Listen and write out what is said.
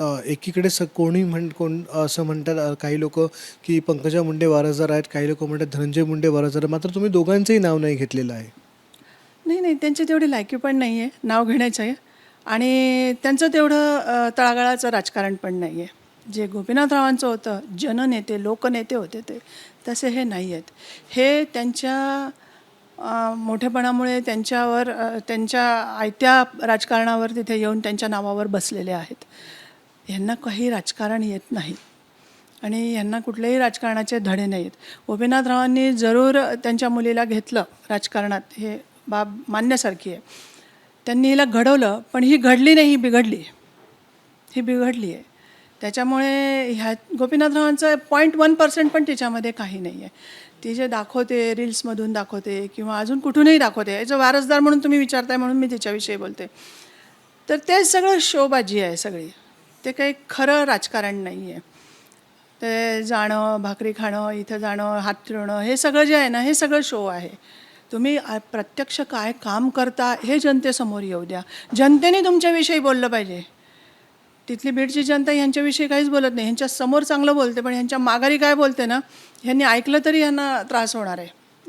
एकीकडे स कोणी म्हण कोण असं म्हणतात काही लोक की पंकजा मुंडे वारसदार आहेत काही लोक म्हणतात धनंजय मुंडे वारसदार मात्र तुम्ही दोघांचंही नाव नाही घेतलेलं आहे. नाही नाही त्यांची तेवढी लायकी पण नाही आहे नाव घेण्याचं आहे. आणि त्यांचं तेवढं तळागाळाचं राजकारण पण नाही आहे जे गोपीनाथरावांचं होतं जननेते लोकनेते होते ते तसे हे नाही आहेत हे त्यांच्या मोठेपणामुळे त्यांच्यावर त्यांच्या आयत्या राजकारणावर तिथे येऊन त्यांच्या नावावर बसलेले आहेत. यांना काही राजकारण येत नाही. आणि यांना कुठलेही राजकारणाचे धडे नाही आहेत गोपीनाथरावांनी जरूर त्यांच्या मुलीला घेतलं राजकारणात. हे बाब मान्यासारखी आहे. त्यांनी हिला घडवलं पण ही घडली नाही ही बिघडली ही बिघडली आहे. त्याच्यामुळे ह्या गोपीनाथरावांचं पॉईंट वन पर्सेंट पण तिच्यामध्ये काही नाही आहे ती जे दाखवते रील्समधून दाखवते किंवा अजून कुठूनही दाखवते याचं वारसदार म्हणून तुम्ही विचारताय म्हणून मी तिच्याविषयी बोलते. तर ते सगळं शोबाजी आहे सगळी. ते काही खरं राजकारण नाही आहे ते जाणं भाकरी खाणं इथं जाणं हात फिरवणं हे सगळं जे आहे ना हे सगळं शो आहे. तुम्ही प्रत्यक्ष काय काम करता हे जनतेसमोर येऊ द्या. जनतेने तुमच्याविषयी बोललं पाहिजे. तिथली बीडची जनता ह्यांच्याविषयी काहीच बोलत नाही. ह्यांच्या समोर चांगलं बोलते पण ह्यांच्या माघारी काय बोलते ना ह्यांनी ऐकलं तरी ह्यांना त्रास होणार आहे.